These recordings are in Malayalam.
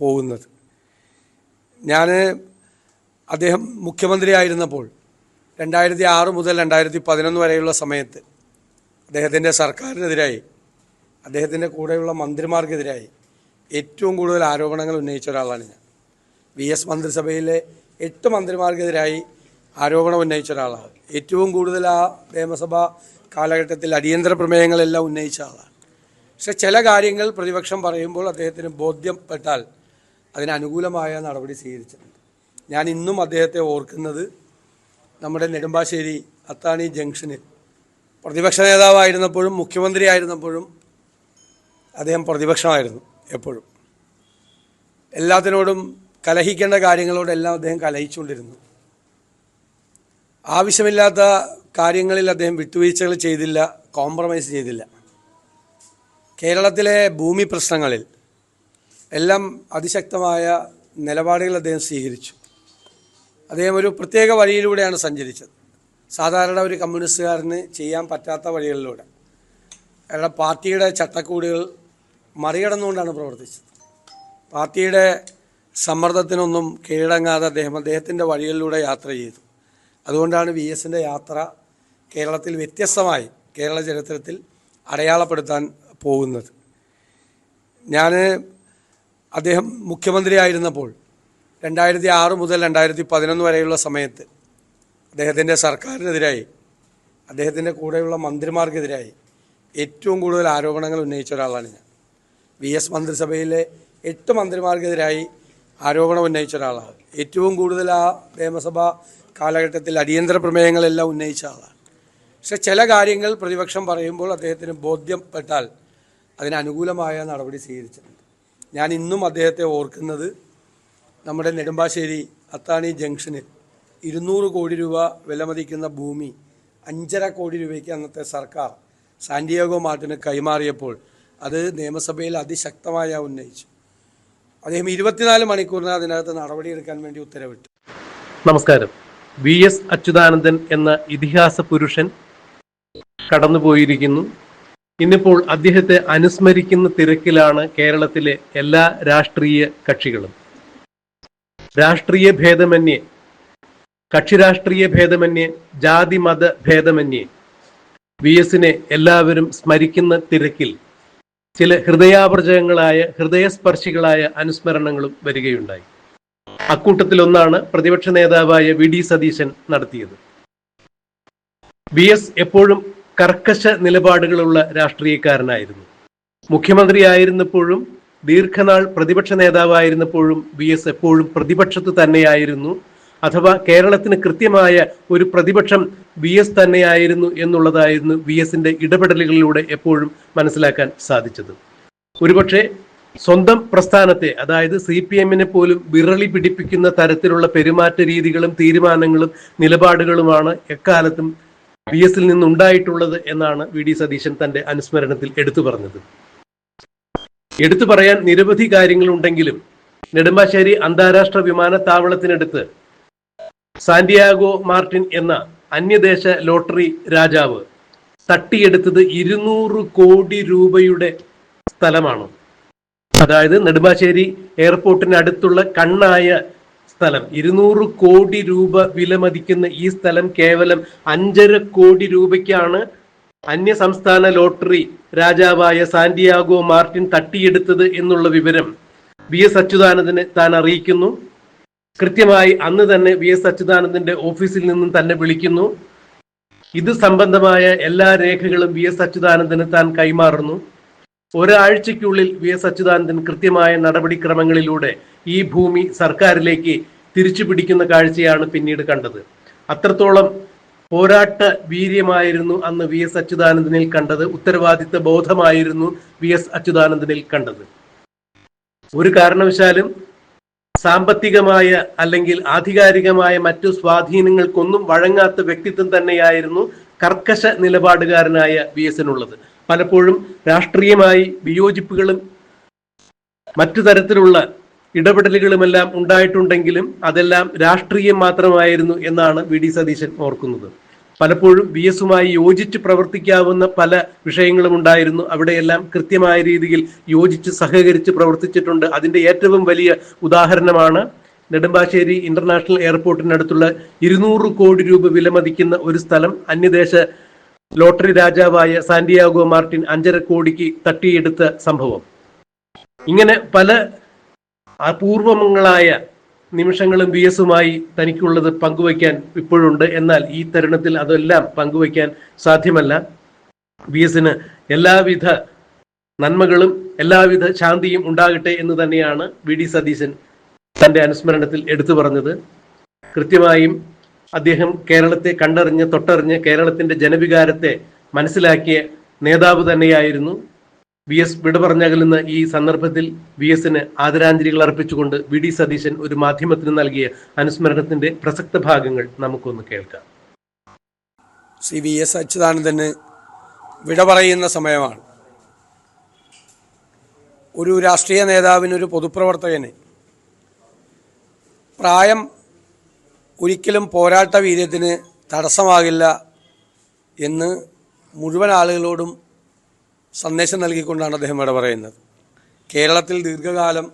പോകുന്നത്. ഞാൻ അദ്ദേഹം മുഖ്യമന്ത്രി ആയിരുന്നപ്പോൾ രണ്ടായിരത്തി ആറ് മുതൽ രണ്ടായിരത്തി പതിനൊന്ന് വരെയുള്ള സമയത്ത് അദ്ദേഹത്തിന്റെ സർക്കാരിനെതിരായി അദ്ദേഹത്തിന്റെ കൂടെയുള്ള മന്ത്രിമാർക്കെതിരായി ഏറ്റവും കൂടുതൽ ആരോപണങ്ങൾ ഉന്നയിച്ച ഒരാളാണ് ഞാൻ. വി എസ് മന്ത്രിസഭയിലെ എട്ട് മന്ത്രിമാർക്കെതിരായി ആരോപണം ഉന്നയിച്ച ഒരാളാണ്. ഏറ്റവും കൂടുതൽ ആ നിയമസഭാ കാലഘട്ടത്തിൽ അടിയന്തര പ്രമേയങ്ങളെല്ലാം ഉന്നയിച്ച ആളാണ്. പക്ഷെ ചില കാര്യങ്ങൾ പ്രതിപക്ഷം പറയുമ്പോൾ അദ്ദേഹത്തിന് ബോധ്യപ്പെട്ടാൽ അതിന് അനുകൂലമായ നടപടി സ്വീകരിച്ചിട്ടുണ്ട്. ഞാൻ ഇന്നും അദ്ദേഹത്തെ ഓർക്കുന്നത് നമ്മുടെ നെടുമ്പാശ്ശേരി അത്താണി ജംഗ്ഷനിൽ പ്രതിപക്ഷ നേതാവായിരുന്നപ്പോഴും മുഖ്യമന്ത്രിയായിരുന്നപ്പോഴും അദ്ദേഹം പ്രതിപക്ഷമായിരുന്നു എപ്പോഴും. എല്ലാത്തിനോടും കലഹിക്കേണ്ട കാര്യങ്ങളോടെല്ലാം അദ്ദേഹം കലഹിച്ചുകൊണ്ടിരുന്നു. ആവശ്യമില്ലാത്ത കാര്യങ്ങളിൽ അദ്ദേഹം വിട്ടുവീഴ്ചകൾ ചെയ്തില്ല കോംപ്രമൈസ് ചെയ്തില്ല. കേരളത്തിലെ ഭൂമി പ്രശ്നങ്ങളിൽ എല്ലാം അതിശക്തമായ നിലപാടുകൾ അദ്ദേഹം സ്വീകരിച്ചു. അദ്ദേഹം ഒരു പ്രത്യേക വഴിയിലൂടെയാണ് സഞ്ചരിച്ചത്. സാധാരണ ഒരു കമ്മ്യൂണിസ്റ്റുകാരന് ചെയ്യാൻ പറ്റാത്ത വഴികളിലൂടെ. അയാളുടെ പാർട്ടിയുടെ ചട്ടക്കൂടുകൾ മറികടന്നുകൊണ്ടാണ് പ്രവർത്തിച്ചത്. പാർട്ടിയുടെ സമ്മർദ്ദത്തിനൊന്നും കീഴടങ്ങാതെ അദ്ദേഹം അദ്ദേഹത്തിന്റെ വഴികളിലൂടെ യാത്ര ചെയ്തു. അതുകൊണ്ടാണ് വി എസിന്റെ യാത്ര കേരളത്തിൽ വ്യത്യസ്തമായി കേരള ചരിത്രത്തിൽ അടയാളപ്പെടുത്താൻ പോകുന്നത്. ഞാൻ അദ്ദേഹം മുഖ്യമന്ത്രിയായിരുന്നപ്പോൾ രണ്ടായിരത്തി ആറ് മുതൽ രണ്ടായിരത്തി പതിനൊന്ന് വരെയുള്ള സമയത്ത് അദ്ദേഹത്തിന്റെ സർക്കാരിനെതിരായി അദ്ദേഹത്തിന്റെ കൂടെയുള്ള മന്ത്രിമാർക്കെതിരായി ഏറ്റവും കൂടുതൽ ആരോപണങ്ങൾ ഉന്നയിച്ച ഒരാളാണ് ഞാൻ. വി എസ് മന്ത്രിസഭയിലെ എട്ട് മന്ത്രിമാർക്കെതിരായി ആരോപണം ഉന്നയിച്ച ഒരാളാണ്. ഏറ്റവും കൂടുതൽ ആ നിയമസഭാ കാലഘട്ടത്തിൽ അടിയന്തര പ്രമേയങ്ങളെല്ലാം ഉന്നയിച്ച ആളാണ്. പക്ഷെ ചില കാര്യങ്ങൾ പ്രതിപക്ഷം പറയുമ്പോൾ അദ്ദേഹത്തിന് ബോധ്യപ്പെട്ടാൽ അതിനനുകൂലമായ നടപടി സ്വീകരിച്ചിട്ടുണ്ട്. ഞാൻ ഇന്നും അദ്ദേഹത്തെ ഓർക്കുന്നത് നമ്മുടെ നെടുമ്പാശ്ശേരി അത്താണി ജംഗ്ഷനിൽ ഇരുന്നൂറ് കോടി രൂപ വിലമതിക്കുന്ന ഭൂമി അഞ്ചര കോടി രൂപയ്ക്ക് അന്നത്തെ സർക്കാർ സാന്റിയാഗോ മാർട്ടിന് കൈമാറിയപ്പോൾ അത് നിയമസഭയിൽ അതിശക്തമായ ഉന്നയിച്ചു. അദ്ദേഹം ഇരുപത്തിനാല് മണിക്കൂറിന് അതിനകത്ത് നടപടിയെടുക്കാൻ വേണ്ടി ഉത്തരവിട്ടു. നമസ്കാരം. വി എസ് അച്യുതാനന്ദൻ എന്ന ഇതിഹാസ പുരുഷൻ കടന്നുപോയിരിക്കുന്നു. ഇന്നിപ്പോൾ അദ്ദേഹത്തെ അനുസ്മരിക്കുന്ന തിരക്കിലാണ് കേരളത്തിലെ എല്ലാ രാഷ്ട്രീയ കക്ഷികളും. രാഷ്ട്രീയ ഭേദമന്യേ കക്ഷി രാഷ്ട്രീയ ഭേദമന്യേ ജാതി മത ഭേദമന്യേ വി എസിനെ എല്ലാവരും സ്മരിക്കുന്ന തിരക്കിൽ ചില ഹൃദയാവർജകങ്ങളായ ഹൃദയസ്പർശികളായ അനുസ്മരണങ്ങളും വരികയുണ്ടായി. അക്കൂട്ടത്തിലൊന്നാണ് പ്രതിപക്ഷ നേതാവായ വി ഡി സതീശൻ നടത്തിയത്. വി എസ് എപ്പോഴും കർക്കശ നിലപാടുകളുള്ള രാഷ്ട്രീയക്കാരനായിരുന്നു. മുഖ്യമന്ത്രിയായിരുന്നപ്പോഴും ദീർഘനാൾ പ്രതിപക്ഷ നേതാവായിരുന്നപ്പോഴും വി എസ് എപ്പോഴും പ്രതിപക്ഷത്ത് തന്നെയായിരുന്നു. അഥവാ കേരളത്തിന് കൃത്യമായ ഒരു പ്രതിപക്ഷം വി എസ് തന്നെയായിരുന്നു എന്നുള്ളതായിരുന്നു വി എസിന്റെ ഇടപെടലുകളിലൂടെ എപ്പോഴും മനസ്സിലാക്കാൻ സാധിച്ചത്. ഒരുപക്ഷെ സ്വന്തം പ്രസ്ഥാനത്തെ അതായത് സി പി എമ്മിനെ പോലും വിറളി പിടിപ്പിക്കുന്ന തരത്തിലുള്ള പെരുമാറ്റ രീതികളും തീരുമാനങ്ങളും നിലപാടുകളുമാണ് എക്കാലത്തും വി എസിൽ നിന്നുണ്ടായിട്ടുള്ളത് എന്നാണ് വി ഡി സതീശൻ തന്റെ അനുസ്മരണത്തിൽ എടുത്തു പറഞ്ഞത്. എടുത്തു പറയാൻ നിരവധി കാര്യങ്ങളുണ്ടെങ്കിലും നെടുമ്പാശ്ശേരി അന്താരാഷ്ട്ര വിമാനത്താവളത്തിനടുത്ത് സാന്റിയാഗോ മാർട്ടിൻ എന്ന അന്യദേശ ലോട്ടറി രാജാവ് തട്ടിയെടുത്തത് ഇരുന്നൂറ് കോടി രൂപയുടെ സ്ഥലമാണ്. അതായത് നെടുമ്പാശ്ശേരി എയർപോർട്ടിനടുത്തുള്ള കണ്ണായ സ്ഥലം. ഇരുന്നൂറ് കോടി രൂപ വിലമതിക്കുന്ന ഈ സ്ഥലം കേവലം അഞ്ചര കോടി രൂപയ്ക്കാണ് അന്യ സംസ്ഥാന ലോട്ടറി രാജാവായ സാന്റിയാഗോ മാർട്ടിൻ തട്ടിയെടുത്തത് എന്നുള്ള വിവരം വി എസ് അച്യുതാനന്ദനെ താൻ അറിയിക്കുന്നു. കൃത്യമായി അന്ന് തന്നെ വി എസ് അച്യുതാനന്ദന്റെ ഓഫീസിൽ നിന്നും തന്നെ വിളിക്കുന്നു. ഇത് സംബന്ധമായ എല്ലാ രേഖകളും വി എസ് അച്യുതാനന്ദന് താൻ കൈമാറുന്നു. ഒരാഴ്ചയ്ക്കുള്ളിൽ വി എസ് അച്യുതാനന്ദൻ കൃത്യമായ നടപടിക്രമങ്ങളിലൂടെ ഈ ഭൂമി സർക്കാരിലേക്ക് തിരിച്ചു പിടിക്കുന്ന കാഴ്ചയാണ് പിന്നീട് കണ്ടത്. അത്രത്തോളം പോരാട്ട വീര്യമായിരുന്നു അന്ന് വി എസ് അച്യുതാനന്ദനിൽ കണ്ടത്. ഉത്തരവാദിത്ത ബോധമായിരുന്നു വി എസ് അച്യുതാനന്ദനിൽ കണ്ടത്. ഒരു കാരണവശാലും സാമ്പത്തികമായ അല്ലെങ്കിൽ ആധികാരികമായ മറ്റു സ്വാധീനങ്ങൾക്കൊന്നും വഴങ്ങാത്ത വ്യക്തിത്വം തന്നെയായിരുന്നു കർക്കശ നിലപാടുകാരനായ വി എസിനുള്ളത്. പലപ്പോഴും രാഷ്ട്രീയമായി വിയോജിപ്പുകളും മറ്റു തരത്തിലുള്ള ഇടപെടലുകളുമെല്ലാം ഉണ്ടായിട്ടുണ്ടെങ്കിലും അതെല്ലാം രാഷ്ട്രീയം മാത്രമായിരുന്നു എന്നാണ് വി ഡി സതീശൻ ഓർക്കുന്നത്. പലപ്പോഴും വി എസുമായി യോജിച്ച് പ്രവർത്തിക്കാവുന്ന പല വിഷയങ്ങളും ഉണ്ടായിരുന്നു. അവിടെയെല്ലാം കൃത്യമായ രീതിയിൽ യോജിച്ച് സഹകരിച്ച് പ്രവർത്തിച്ചിട്ടുണ്ട്. അതിന്റെ ഏറ്റവും വലിയ ഉദാഹരണമാണ് നെടുമ്പാശ്ശേരി ഇന്റർനാഷണൽ എയർപോർട്ടിനടുത്തുള്ള ഇരുന്നൂറ് കോടി രൂപ വിലമതിക്കുന്ന ഒരു സ്ഥലം അന്യദേശ ലോട്ടറി രാജാവായ സാന്റിയാഗോ മാർട്ടിൻ അഞ്ചര കോടിക്ക് തട്ടിയെടുത്ത സംഭവം. ഇങ്ങനെ പല അപൂർവങ്ങളായ നിമിഷങ്ങളും വി എസുമായി തനിക്കുള്ളത് പങ്കുവയ്ക്കാൻ ഇപ്പോഴുണ്ട്. എന്നാൽ ഈ തരുണത്തിൽ അതെല്ലാം പങ്കുവയ്ക്കാൻ സാധ്യമല്ല. വി എസിന് എല്ലാവിധ നന്മകളും എല്ലാവിധ ശാന്തിയും ഉണ്ടാകട്ടെ എന്ന് തന്നെയാണ് വി ഡി സതീശൻ തന്റെ അനുസ്മരണത്തിൽ എടുത്തു പറഞ്ഞത്. കൃത്യമായും അദ്ദേഹം കേരളത്തെ കണ്ടറിഞ്ഞ് തൊട്ടറിഞ്ഞ് കേരളത്തിന്റെ ജനവികാരത്തെ മനസ്സിലാക്കിയ നേതാവ് തന്നെയായിരുന്നു. വി എസ് വിട ഈ സന്ദർഭത്തിൽ വി എസിന് ആദരാഞ്ജലികൾ അർപ്പിച്ചുകൊണ്ട് വി ഡി സതീശൻ ഒരു മാധ്യമത്തിന് നൽകിയ അനുസ്മരണത്തിന്റെ പ്രസക്ത ഭാഗങ്ങൾ നമുക്കൊന്ന് കേൾക്കാം. ശ്രീ വി എസ് അച്യുതാനന്ദന് വിട പറയുന്ന സമയമാണ്. ഒരു രാഷ്ട്രീയ നേതാവിന് ഒരു പൊതുപ്രവർത്തകന് പ്രായം ഒരിക്കലും പോരാട്ട വീര്യത്തിന് തടസ്സമാകില്ല എന്ന് മുഴുവൻ ആളുകളോടും സന്ദേശം നൽകിക്കൊണ്ടാണ് അദ്ദേഹം ഇവിടെ പറയുന്നത്. കേരളത്തിൽ ദീർഘകാലം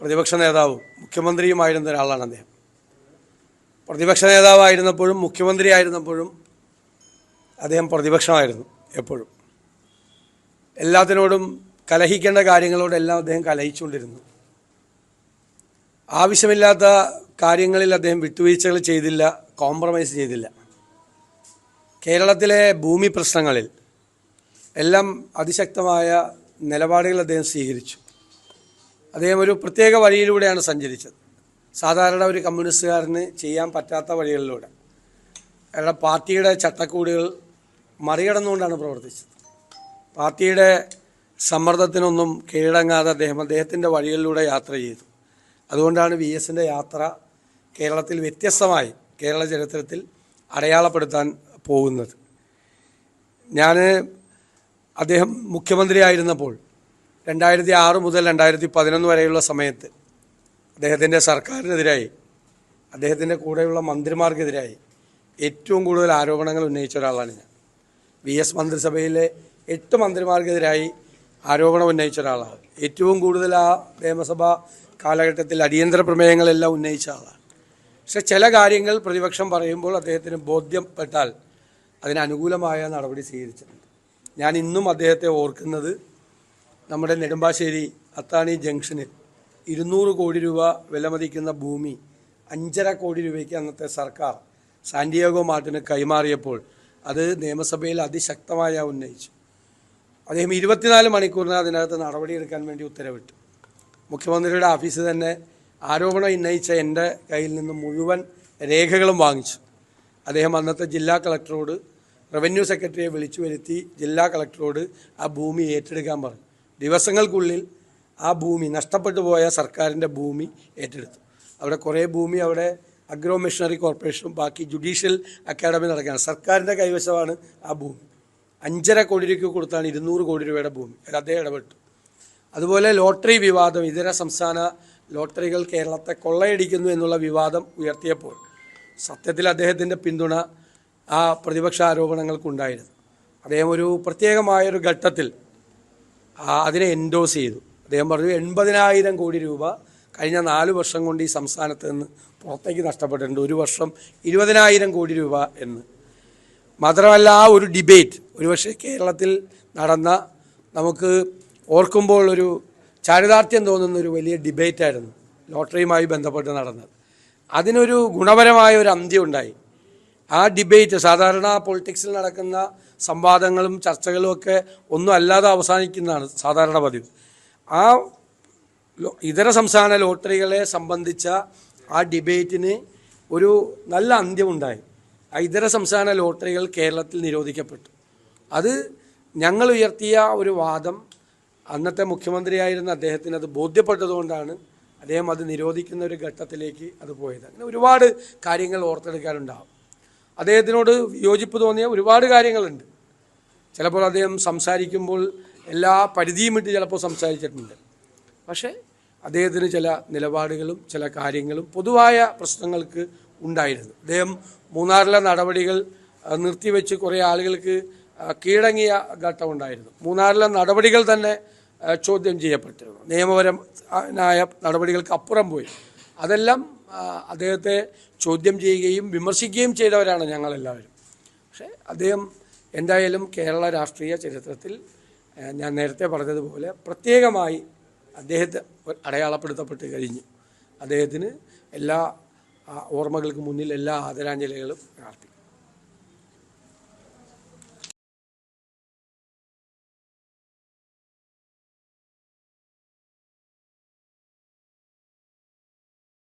പ്രതിപക്ഷ നേതാവും മുഖ്യമന്ത്രിയുമായിരുന്ന ഒരാളാണ് അദ്ദേഹം. പ്രതിപക്ഷ നേതാവായിരുന്നപ്പോഴും മുഖ്യമന്ത്രിയായിരുന്നപ്പോഴും അദ്ദേഹം പ്രതിപക്ഷമായിരുന്നു എപ്പോഴും. എല്ലാത്തിനോടും കലഹിക്കേണ്ട കാര്യങ്ങളോടെല്ലാം അദ്ദേഹം കലഹിച്ചുകൊണ്ടിരുന്നു. ആവശ്യമില്ലാത്ത കാര്യങ്ങളിൽ അദ്ദേഹം വിട്ടുവീഴ്ചകൾ ചെയ്തില്ല കോംപ്രമൈസ് ചെയ്തില്ല. കേരളത്തിലെ ഭൂമി പ്രശ്നങ്ങളിൽ എല്ലാം അതിശക്തമായ നിലപാടുകൾ അദ്ദേഹം സ്വീകരിച്ചു. അദ്ദേഹം ഒരു പ്രത്യേക വഴിയിലൂടെയാണ് സഞ്ചരിച്ചത്. സാധാരണ ഒരു കമ്മ്യൂണിസ്റ്റുകാരന് ചെയ്യാൻ പറ്റാത്ത വഴികളിലൂടെ. അയാളുടെ പാർട്ടിയുടെ ചട്ടക്കൂടുകൾ മറികടന്നുകൊണ്ടാണ് പ്രവർത്തിച്ചത്. പാർട്ടിയുടെ സമ്മർദ്ദത്തിനൊന്നും കീഴടങ്ങാതെ അദ്ദേഹം അദ്ദേഹത്തിന്റെ വഴികളിലൂടെ യാത്ര ചെയ്തു. അതുകൊണ്ടാണ് വി എസിന്റെ യാത്ര കേരളത്തിൽ വ്യത്യസ്തമായി കേരള ചരിത്രത്തിൽ അടയാളപ്പെടുത്താൻ പോകുന്നത്. ഞാൻ അദ്ദേഹം മുഖ്യമന്ത്രിയായിരുന്നപ്പോൾ രണ്ടായിരത്തി ആറ് മുതൽ രണ്ടായിരത്തി പതിനൊന്ന് വരെയുള്ള സമയത്ത് അദ്ദേഹത്തിന്റെ സർക്കാരിനെതിരായി അദ്ദേഹത്തിന്റെ കൂടെയുള്ള മന്ത്രിമാർക്കെതിരായി ഏറ്റവും കൂടുതൽ ആരോപണങ്ങൾ ഉന്നയിച്ച ഒരാളാണ് ഞാൻ. വി എസ് മന്ത്രിസഭയിലെ എട്ട് മന്ത്രിമാർക്കെതിരായി ആരോപണം ഉന്നയിച്ച ഒരാളാണ്. ഏറ്റവും കൂടുതൽ ആ നിയമസഭാ കാലഘട്ടത്തിൽ അടിയന്തര പ്രമേയങ്ങളെല്ലാം ഉന്നയിച്ച ആളാണ്. പക്ഷെ ചില കാര്യങ്ങൾ പ്രതിപക്ഷം പറയുമ്പോൾ അദ്ദേഹത്തിന് ബോധ്യപ്പെട്ടാൽ അതിനനുകൂലമായ നടപടി സ്വീകരിച്ചിട്ടുണ്ട്. ഞാൻ ഇന്നും അദ്ദേഹത്തെ ഓർക്കുന്നത് നമ്മുടെ നെടുമ്പാശ്ശേരി അത്താണി ജംഗ്ഷനിൽ ഇരുന്നൂറ് കോടി രൂപ വിലമതിക്കുന്ന ഭൂമി അഞ്ചര കോടി രൂപയ്ക്ക് അന്നത്തെ സർക്കാർ സാന്റിയാഗോ മാർട്ടിന് കൈമാറിയപ്പോൾ അത് നിയമസഭയിൽ അതിശക്തമായ ഉന്നയിച്ചു. അദ്ദേഹം ഇരുപത്തിനാല് മണിക്കൂറിന് അതിനകത്ത് നടപടിയെടുക്കാൻ വേണ്ടി ഉത്തരവിട്ടു. മുഖ്യമന്ത്രിയുടെ ഓഫീസ് തന്നെ ആരോപണം ഉന്നയിച്ച എന്റെ കയ്യിൽ നിന്ന് മുഴുവൻ രേഖകളും വാങ്ങിച്ചു. അദ്ദേഹം അന്നത്തെ ജില്ലാ കളക്ടറോട് റവന്യൂ സെക്രട്ടറിയെ വിളിച്ചു വരുത്തി ജില്ലാ കളക്ടറോട് ആ ഭൂമി ഏറ്റെടുക്കാൻ പറഞ്ഞു. ദിവസങ്ങൾക്കുള്ളിൽ ആ ഭൂമി നഷ്ടപ്പെട്ടു പോയ സർക്കാരിന്റെ ഭൂമി ഏറ്റെടുത്തു. അവിടെ കുറേ ഭൂമി അവിടെ അഗ്രോ മിഷണറി കോർപ്പറേഷനും ബാക്കി ജുഡീഷ്യൽ അക്കാഡമി നടക്കുകയാണ്. സർക്കാരിന്റെ കൈവശമാണ് ആ ഭൂമി. അഞ്ചര കോടി രൂപയ്ക്ക് കൊടുത്താണ് ഇരുന്നൂറ് കോടി രൂപയുടെ ഭൂമി. അദ്ദേഹം ഇടപെട്ടു. അതുപോലെ ലോട്ടറി വിവാദം ഇതര സംസ്ഥാന ലോട്ടറികൾ കേരളത്തെ കൊള്ളയടിക്കുന്നു എന്നുള്ള വിവാദം ഉയർത്തിയപ്പോൾ സത്യത്തിൽ അദ്ദേഹത്തിന്റെ പിന്തുണ ആ പ്രതിപക്ഷ ആരോപണങ്ങൾക്കുണ്ടായിരുന്നു അദ്ദേഹം ഒരു പ്രത്യേകമായൊരു ഘട്ടത്തിൽ അതിനെ എൻഡോസ് ചെയ്തു. അദ്ദേഹം പറഞ്ഞു എൺപതിനായിരം കോടി രൂപ കഴിഞ്ഞ നാല് വർഷം കൊണ്ട് ഈ സംസ്ഥാനത്ത് നിന്ന് പുറത്തേക്ക് നഷ്ടപ്പെട്ടിട്ടുണ്ട്. ഒരു വർഷം ഇരുപതിനായിരം കോടി രൂപ എന്ന്. മാത്രമല്ല ആ ഒരു ഡിബേറ്റ് ഒരുപക്ഷെ കേരളത്തിൽ നടന്ന നമുക്ക് ഓർക്കുമ്പോൾ ഒരു ചാരിതാർത്ഥ്യം തോന്നുന്ന ഒരു വലിയ ഡിബേറ്റായിരുന്നു ലോട്ടറിയുമായി ബന്ധപ്പെട്ട് നടന്നത്. അതിനൊരു ഗുണപരമായ ഒരു അന്ത്യം ഉണ്ടായി. ആ ഡിബേറ്റ് സാധാരണ പൊളിറ്റിക്സിൽ നടക്കുന്ന സംവാദങ്ങളും ചർച്ചകളും ഒക്കെ ഒന്നും അല്ലാതെ അവസാനിക്കുന്നതാണ് സാധാരണ പതിവ്. ആ ഇതര സംസ്ഥാന ലോട്ടറികളെ സംബന്ധിച്ച ആ ഡിബേറ്റിന് ഒരു നല്ല അന്ത്യമുണ്ടായി. ആ ഇതര സംസ്ഥാന ലോട്ടറികൾ കേരളത്തിൽ നിരോധിക്കപ്പെട്ടു. അത് ഞങ്ങൾ ഉയർത്തിയ ഒരു വാദം അന്നത്തെ മുഖ്യമന്ത്രിയായിരുന്ന അദ്ദേഹത്തിന് അത് ബോധ്യപ്പെട്ടതുകൊണ്ടാണ് അദ്ദേഹം അത് നിരോധിക്കുന്ന ഒരു ഘട്ടത്തിലേക്ക് അത് പോയത്. അങ്ങനെ ഒരുപാട് കാര്യങ്ങൾ ഓർത്തെടുക്കാനുണ്ടാവും. അദ്ദേഹത്തിനോട് യോജിപ്പ് തോന്നിയ ഒരുപാട് കാര്യങ്ങളുണ്ട്. ചിലപ്പോൾ അദ്ദേഹം സംസാരിക്കുമ്പോൾ എല്ലാ പരിധിയും വിട്ട് ചിലപ്പോൾ സംസാരിച്ചിട്ടുണ്ട്. പക്ഷേ അദ്ദേഹത്തിന് ചില നിലപാടുകളും ചില കാര്യങ്ങളും പൊതുവായ പ്രശ്നങ്ങൾക്ക് ഉണ്ടായിരുന്നു. അദ്ദേഹം മൂന്നാറിലെ നടപടികൾ നിർത്തിവെച്ച് കുറേ ആളുകൾക്ക് കീഴടങ്ങിയ ഘട്ടമുണ്ടായിരുന്നു മൂന്നാറിലെ നടപടികൾ തന്നെ ചോദ്യം ചെയ്യപ്പെട്ടിരുന്നു. നിയമപരമായ നടപടികൾക്ക് അപ്പുറം പോയി. അതെല്ലാം അദ്ദേഹത്തെ ചോദ്യം ചെയ്യുകയും വിമർശിക്കുകയും ചെയ്തവരാണ് ഞങ്ങളെല്ലാവരും. പക്ഷേ അദ്ദേഹം എന്തായാലും കേരള രാഷ്ട്രീയ ചരിത്രത്തിൽ ഞാൻ നേരത്തെ പറഞ്ഞതുപോലെ പ്രത്യേകമായി അദ്ദേഹത്തെ അടയാളപ്പെടുത്തപ്പെട്ട് കഴിഞ്ഞു. അദ്ദേഹത്തിന് എല്ലാ ഓർമ്മകൾക്ക് മുന്നിൽ എല്ലാ ആദരാഞ്ജലികളും അർപ്പിക്കും